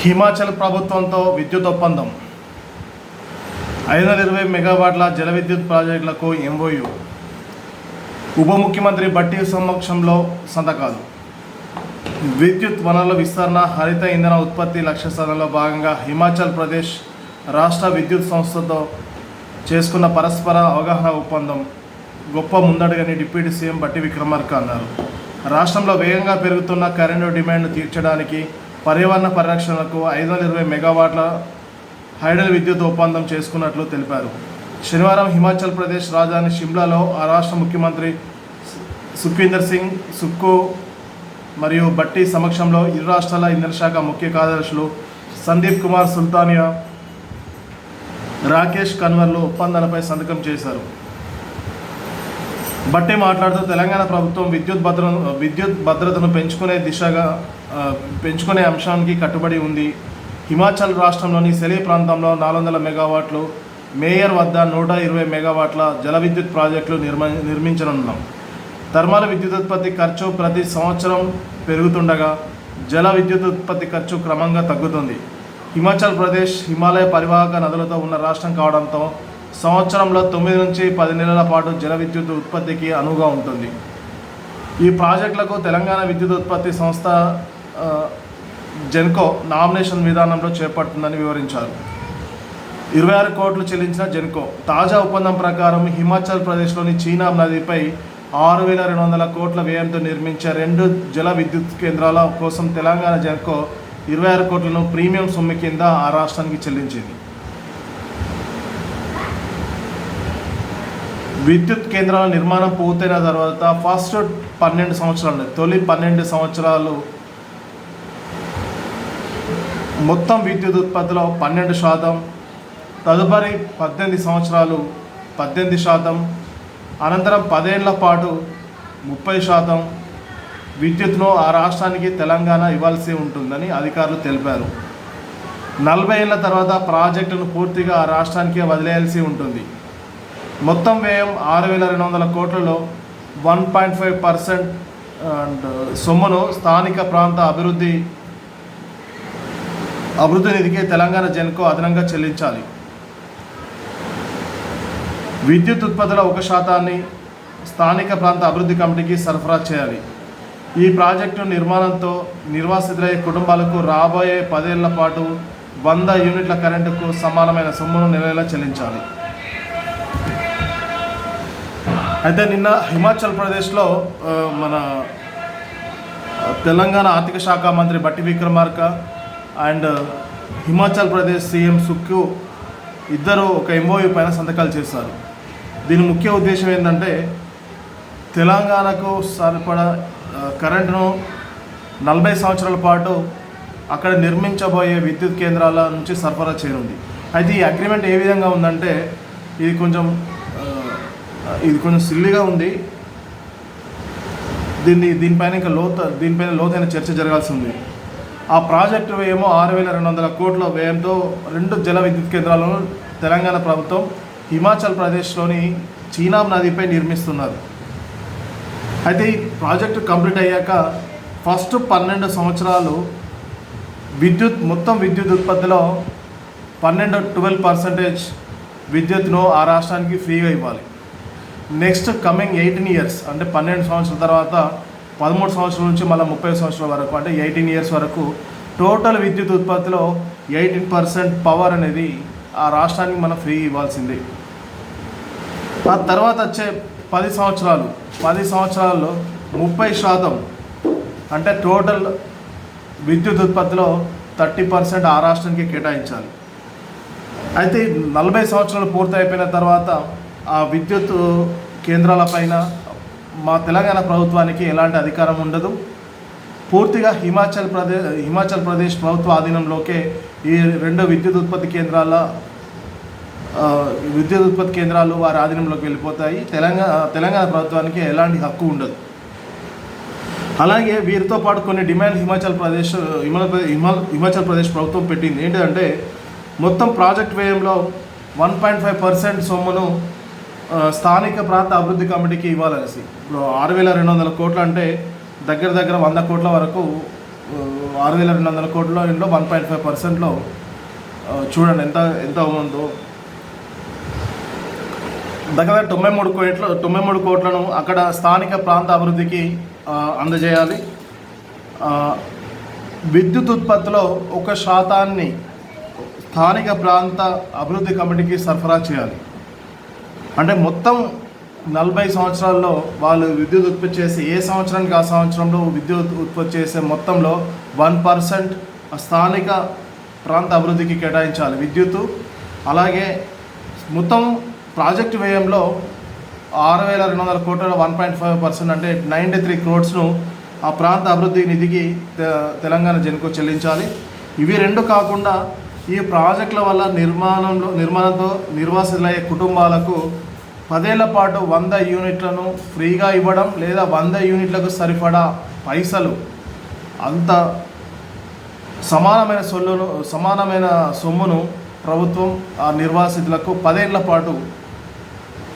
హిమాచల్ ప్రభుత్వంతో విద్యుత్ ఒప్పందం. ఐదు వందల ఇరవై మెగావాట్ల జల విద్యుత్ ప్రాజెక్టులకు ఎంఓయు ఉప ముఖ్యమంత్రి బట్టి సమక్షంలో సంతకాలు. విద్యుత్ వనరుల విస్తరణ హరిత ఇంధన ఉత్పత్తి లక్ష్య సాధనలో భాగంగా హిమాచల్ ప్రదేశ్ రాష్ట్ర విద్యుత్ సంస్థతో చేసుకున్న పరస్పర అవగాహన ఒప్పందం గొప్ప ముందడుగని డిప్యూటీ సీఎం బట్టి విక్రమార్క అన్నారు. రాష్ట్రంలో వేగంగా పెరుగుతున్న కరెంటు డిమాండ్ను తీర్చడానికి పర్యావరణ పరిరక్షణకు ఐదు వందల ఇరవై మెగావాట్ల హైడల్ విద్యుత్ ఒప్పందం చేసుకున్నట్లు తెలిపారు. శనివారం హిమాచల్ ప్రదేశ్ రాజధాని షిమ్లాలో ఆ రాష్ట్ర ముఖ్యమంత్రి సుఖీందర్ సింగ్ సుక్కు మరియు బట్టి సమక్షంలో ఇరు రాష్ట్రాల ఇంధన శాఖ ముఖ్య కార్యదర్శులు సందీప్ కుమార్ సుల్తానియా రాకేష్ కన్వర్లు ఒప్పందాలపై సంతకం చేశారు. బట్టి మాట్లాడుతూ తెలంగాణ ప్రభుత్వం విద్యుత్ భద్ర విద్యుత్ భద్రతను పెంచుకునే దిశగా పెంచుకునే అంశానికి కట్టుబడి ఉంది. హిమాచల్ రాష్ట్రంలోని సెలీ ప్రాంతంలో నాలుగు వందల మెగావాట్లు మేయర్ వద్ద నూట ఇరవై మెగావాట్ల జల విద్యుత్ ప్రాజెక్టులు నిర్మ నిర్మించనున్నాం. థర్మల్ విద్యుత్ ఉత్పత్తి ఖర్చు ప్రతి సంవత్సరం పెరుగుతుండగా జల విద్యుత్ ఉత్పత్తి ఖర్చు క్రమంగా తగ్గుతుంది. హిమాచల్ ప్రదేశ్ హిమాలయ పరివాహక నదులతో ఉన్న రాష్ట్రం కావడంతో సంవత్సరంలో తొమ్మిది నుంచి పది నెలల పాటు జల విద్యుత్ ఉత్పత్తికి అనువుగా ఉంటుంది. ఈ ప్రాజెక్టులకు తెలంగాణ విద్యుత్ ఉత్పత్తి సంస్థ జెన్కో నామినేషన్ విధానంలో చేపట్టిందని వివరించారు. ఇరవై ఆరు కోట్లు చెల్లించిన జెన్కో తాజా ఒప్పందం ప్రకారం హిమాచల్ ప్రదేశ్లోని చీనా నదిపై ఆరు వేల రెండు వందల కోట్ల వ్యయంతో నిర్మించే రెండు జల విద్యుత్ కేంద్రాల కోసం తెలంగాణ జెన్కో ఇరవై ఆరు కోట్లను ప్రీమియం సొమ్ము కింద ఆ రాష్ట్రానికి చెల్లించింది. విద్యుత్ కేంద్రాల నిర్మాణం పూర్తయిన తర్వాత ఫస్ట్ పన్నెండు సంవత్సరాలు తొలి పన్నెండు సంవత్సరాలు మొత్తం విద్యుత్ ఉత్పత్తిలో పన్నెండు శాతం తదుపరి పద్దెనిమిది సంవత్సరాలు పద్దెనిమిది శాతం అనంతరం పదేళ్ళ పాటు ముప్పై శాతం. విద్యుత్ను ఆ రాష్ట్రానికి తెలంగాణ ఇవ్వాల్సి ఉంటుందని అధికారులు తెలిపారు. నలభై ఏళ్ళ తర్వాత ప్రాజెక్టును పూర్తిగా ఆ రాష్ట్రానికే వదిలేయాల్సి ఉంటుంది. మొత్తం వ్యయం ఆరు వేల రెండు వందల కోట్లలో one point five percent and సొమ్మును స్థానిక ప్రాంత అభివృద్ధి అభివృద్ధి నిధికి తెలంగాణ జన్కో అదనంగా చెల్లించాలి. విద్యుత్ ఉత్పత్తుల ఒక శాతాన్ని స్థానిక ప్రాంత అభివృద్ధి కమిటీకి సరఫరా చేయాలి. ఈ ప్రాజెక్టు నిర్మాణంతో నిర్వాసితులయ్యే కుటుంబాలకు రాబోయే పదేళ్ళ పాటు వంద యూనిట్ల కరెంటుకు సమానమైన సొమ్మును నెలలా చెల్లించాలి. అయితే నిన్న హిమాచల్ ప్రదేశ్లో మన తెలంగాణ ఆర్థిక శాఖ మంత్రి బట్టి విక్రమార్క అండ్ హిమాచల్ ప్రదేశ్ సీఎం సుక్కు ఇద్దరు ఒక ఎంఓయూ పైన సంతకాలు చేశారు. దీని ముఖ్య ఉద్దేశం ఏంటంటే తెలంగాణకు సరిపడా కరెంటును నలభై సంవత్సరాల పాటు అక్కడ నిర్మించబోయే విద్యుత్ కేంద్రాల నుంచి సరఫరా చేయనుంది. అయితే ఈ అగ్రిమెంట్ ఏ విధంగా ఉందంటే ఇది కొంచెం ఇది కొంచెం సిల్లీగా ఉంది. దీన్ని దీనిపైన ఇంకా లోత దీనిపైన లోతైన చర్చ జరగాల్సి ఉంది. ఆ ప్రాజెక్టు వ్యయము ఆరు వేల రెండు వందల కోట్ల వ్యయంతో రెండు జల విద్యుత్ కేంద్రాలను తెలంగాణ ప్రభుత్వం హిమాచల్ ప్రదేశ్లోని చీనాబ్ నదిపై నిర్మిస్తున్నారు. అయితే ఈ ప్రాజెక్టు కంప్లీట్ అయ్యాక ఫస్ట్ పన్నెండు సంవత్సరాలు విద్యుత్ మొత్తం విద్యుత్ ఉత్పత్తిలో పన్నెండు ట్వెల్వ్ పర్సెంటేజ్ విద్యుత్ను ఆ రాష్ట్రానికి ఫ్రీగా ఇవ్వాలి. నెక్స్ట్ కమింగ్ ఎయిటీన్ ఇయర్స్ అంటే పన్నెండు సంవత్సరాల తర్వాత పదమూడు సంవత్సరాల నుంచి మళ్ళీ ముప్పై సంవత్సరాల వరకు అంటే ఎయిటీన్ ఇయర్స్ వరకు టోటల్ విద్యుత్ ఉత్పత్తిలో ఎయిటీన్ పర్సెంట్ పవర్ అనేది ఆ రాష్ట్రానికి మనం ఫ్రీ ఇవ్వాల్సిందే. ఆ తర్వాత వచ్చే పది సంవత్సరాలు పది సంవత్సరాల్లో ముప్పై శాతం అంటే టోటల్ విద్యుత్ ఉత్పత్తిలో థర్టీ పర్సెంట్ ఆ రాష్ట్రానికి కేటాయించాలి. అయితే నలభై సంవత్సరాలు పూర్తయిపోయిన తర్వాత ఆ విద్యుత్ కేంద్రాలపైన మా తెలంగాణ ప్రభుత్వానికి ఎలాంటి అధికారం ఉండదు. పూర్తిగా హిమాచల్ ప్రదేశ్ హిమాచల్ ప్రదేశ్ ప్రభుత్వ ఆధీనంలోకే ఈ రెండు విద్యుత్ ఉత్పత్తి కేంద్రాల విద్యుత్ ఉత్పత్తి కేంద్రాలు వారి ఆధీనంలోకి వెళ్ళిపోతాయి. తెలంగాణ తెలంగాణ ప్రభుత్వానికి ఎలాంటి హక్కు ఉండదు. అలాగే వీరితో పాటు కొన్ని డిమాండ్ హిమాచల్ ప్రదేశ్ హిమాచల్ ప్రదేశ్ హిమాచల్ ప్రదేశ్ ప్రభుత్వం పెట్టింది. ఏంటంటే మొత్తం ప్రాజెక్ట్ వ్యయంలో వన్ పాయింట్ ఫైవ్ పర్సెంట్ సొమ్మును స్థానిక ప్రాంత అభివృద్ధి కమిటీకి ఇవ్వాలనేసి. ఇప్పుడు ఆరు వేల రెండు వందల కోట్లు అంటే దగ్గర దగ్గర వంద కోట్ల వరకు ఆరు వేల రెండు వందల కోట్ల ఇంట్లో వన్ పాయింట్ ఫైవ్ పర్సెంట్లో చూడండి ఎంత ఎంత ఉందో. దగ్గర తొంభై మూడు కోట్ల తొంభై మూడు కోట్లను అక్కడ స్థానిక ప్రాంత అభివృద్ధికి అందజేయాలి. విద్యుత్ ఉత్పత్తిలో ఒక శాతాన్ని స్థానిక ప్రాంత అభివృద్ధి కమిటీకి సరఫరా చేయాలి. అంటే మొత్తం నలభై సంవత్సరాల్లో వాళ్ళు విద్యుత్ ఉత్పత్తి చేసి ఏ సంవత్సరానికి ఆ సంవత్సరంలో విద్యుత్ ఉత్పత్తి చేసే మొత్తంలో వన్ పర్సెంట్ స్థానిక ప్రాంత అభివృద్ధికి కేటాయించాలి. విద్యుత్తు అలాగే మొత్తం ప్రాజెక్టు వ్యయంలో ఆరు వేల రెండు వందల కోట్ల వన్ పాయింట్ ఫైవ్ పర్సెంట్ అంటే నైంటీ త్రీ క్రోడ్స్ను ఆ ప్రాంత అభివృద్ధి నిధికి తె- తెలంగాణ జెన్కో చెల్లించాలి. ఇవి రెండు కాకుండా ఈ ప్రాజెక్టుల వల్ల నిర్మాణంలో నిర్మాణంతో నిర్వాసితులయ్యే కుటుంబాలకు పదేళ్ళ పాటు వంద యూనిట్లను ఫ్రీగా ఇవ్వడం లేదా వంద యూనిట్లకు సరిపడా పైసలు అంత సమానమైన సొల్లును సమానమైన సొమ్మును ప్రభుత్వం ఆ నిర్వాసితులకు పదేళ్ళ పాటు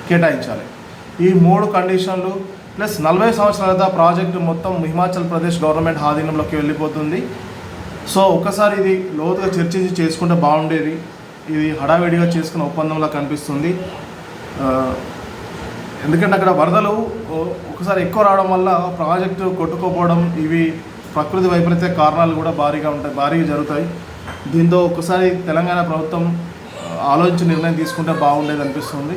కేటాయించాలి. ఈ మూడు కండిషన్లు ప్లస్ నలభై సంవత్సరాల ప్రాజెక్టు మొత్తం హిమాచల్ ప్రదేశ్ గవర్నమెంట్ ఆధీనంలోకి వెళ్ళిపోతుంది. సో ఒక్కసారి ఇది లోతుగా చర్చించి చేసుకుంటే బాగుండేది. ఇది హడావిడిగా చేసుకున్న ఒప్పందంలా కనిపిస్తుంది. ఎందుకంటే అక్కడ వరదలు ఒకసారి ఎక్కువ రావడం వల్ల ప్రాజెక్టు కొట్టుకోపోవడం ఇవి ప్రకృతి వైపరీత్య కారణాలు కూడా భారీగా ఉంటాయి భారీగా జరుగుతాయి. దీంతో ఒకసారి తెలంగాణ ప్రభుత్వం ఆలోచించి నిర్ణయం తీసుకుంటే బాగుండేది అనిపిస్తుంది.